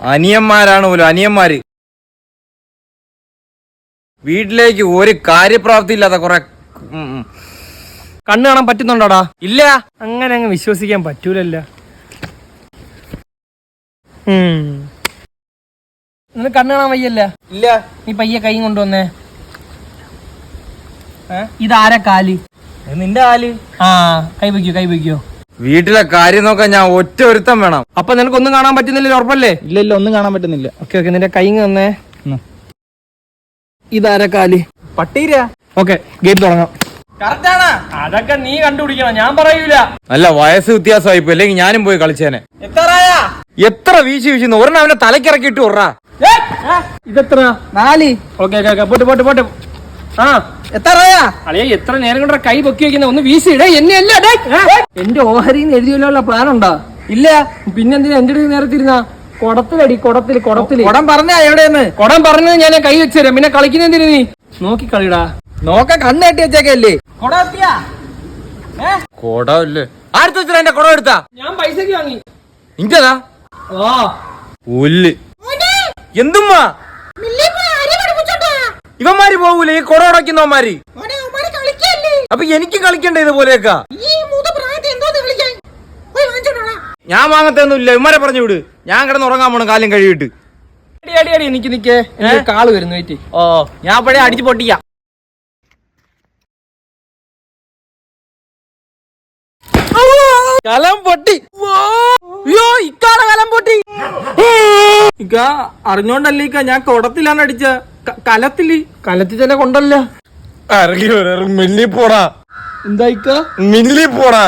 അനിയന്മാരാണ് പോലും അനിയന്മാര്. വീട്ടിലേക്ക് ഒരു കാര്യപ്രാപ്തി ഇല്ലാത്ത കുറെ. കണ്ണ് കാണാൻ പറ്റുന്നുണ്ടോടാ? ഇല്ല. അങ്ങനെ അങ്ങ് വിശ്വസിക്കാൻ പറ്റൂലല്ല. നിനക്ക് കണ്ണ് കാണാൻ വയ്യല്ല? ഇല്ല. നീ പയ്യെ കൈ കൊണ്ടുവന്നേ. ഇതാരാ കാൽ? നിന്റെ കാൽ. ആ കൈ വയ്ക്കോ കൈ വയ്ക്കോ വീട്ടിലെ കാര്യം നോക്കാൻ ഞാൻ ഒറ്റ ഒരുത്തം വേണം. അപ്പൊ നിനക്കൊന്നും കാണാൻ പറ്റുന്നില്ല ഉറപ്പല്ലേ? ഇല്ല ഇല്ല ഒന്നും കാണാൻ പറ്റുന്നില്ല. ഓക്കെ ഓക്കെ നിന്റെ കൈ തന്നേ. ഇതാരാ കാൽ? പട്ടീര? ഓക്കെ ഗേറ്റ് തുടങ്ങാം. അതൊക്കെ നീ കണ്ടുപിടിക്കണം ഞാൻ പറയൂല. അല്ല വയസ്സ് വ്യത്യാസമായി പോയി അല്ലെങ്കിൽ ഞാനും പോയി കളിച്ചേനെ. എത്ര വീശി വീശുന്നു ഒരെണ്ണം അവനെ തലക്കിറക്കി ഇട്ട് വിട്റാ. ഇതെത്ര? നാല്. ഓക്കെ ഓക്കെ പോട്ട് പോട്ട് പോട്ട്. ആ. എത്രയാ അളിയ എത്ര നേരം കൊണ്ട് കൈ പൊക്കി വെക്കുന്ന? ഒന്ന് വീശിടേ എന്നെ അല്ല. എന്റെ ഓഹരിന്ന് എഴുതിയല്ലോ പ്ലാൻ ഉണ്ടോ ഇല്ല. പിന്നെന്തിനാ എന്റെ അടുത്ത് നേരത്തെ ഇരുന്ന? കൊടത്തിലടി കൊടത്തിൽ കൊടത്തിൽ. കുടം പറഞ്ഞ എവിടെയെന്ന്? കൊടം പറഞ്ഞത് ഞാൻ കൈ വെച്ചുതരാം പിന്നെ കളിക്കുന്ന എന്തിനു നീ? നോക്കി കളിടാ. നോക്ക കണ്ണ് കെട്ടി വെച്ചേക്കല്ലേ? കൊടം ഇല്ലേ? ആടുത്ത് വെച്ചാ എന്റെ കുടം എടുത്താ? ഞാൻ പൈസക്ക് വാങ്ങി. ഇഞ്ചതാ? ഓ പുല്ല് എന്തുമ്മാ? ഇവന്മാര് പോകൂലേ ഈ കുടം ഉടക്കുന്നവന്മാര് അപ്പൊ എനിക്ക് കളിക്കണ്ടേ ഇതുപോലെയൊക്കെ? ഞാൻ വാങ്ങത്തൊന്നുമില്ല ഇവന്മാരെ പറഞ്ഞു വിട്. ഞാൻ കിടന്ന് ഉറങ്ങാൻ പോണം കാലം കഴിവിട്ട് എനിക്ക് നിക്കേ അടി നിക്ക് നിക്ക്. എനിക്ക് കാൾ വരുന്നു വെയിറ്റ്. ഓ ഞാൻ പഴയ അടിച്ചു പൊട്ടിക്കാം. കലം പൊട്ടി. അയ്യോ ഇക്കാളെ കലം പൊട്ടി. ഇക്ക അറിഞ്ഞോണ്ടല്ലേ ഇക്ക? ഞാൻ കൊടത്തിലാണ് അടിച്ച. കലത്തിൽ കലത്തിൽ തന്നെ കൊണ്ടല്ല. ഇറങ്ങി മില്ലി പോടാ എന്തായിക്ക? മില്ലി പോടാ